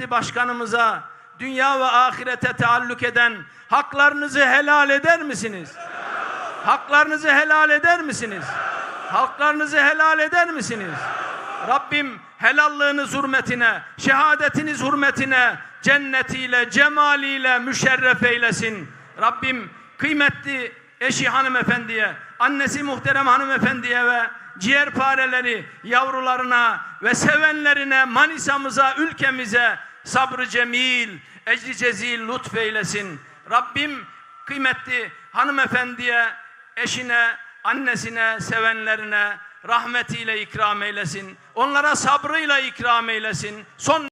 başkanımıza dünya ve ahirete taalluk eden haklarınızı helal eder misiniz? Haklarınızı helal eder misiniz? Haklarınızı helal eder misiniz? Rabbim helallığınız hürmetine, şehadetiniz hürmetine cennetiyle, cemaliyle müşerref eylesin. Rabbim kıymetli eşi hanımefendiye, annesi muhterem hanımefendiye ve ciğerpareleri yavrularına ve sevenlerine, Manisa'mıza, ülkemize sabrı cemil, ecri cezil lütfeylesin. Rabbim kıymetli hanımefendiye, eşine, annesine, sevenlerine rahmetiyle ikram eylesin. Onlara sabrıyla ikram eylesin. Son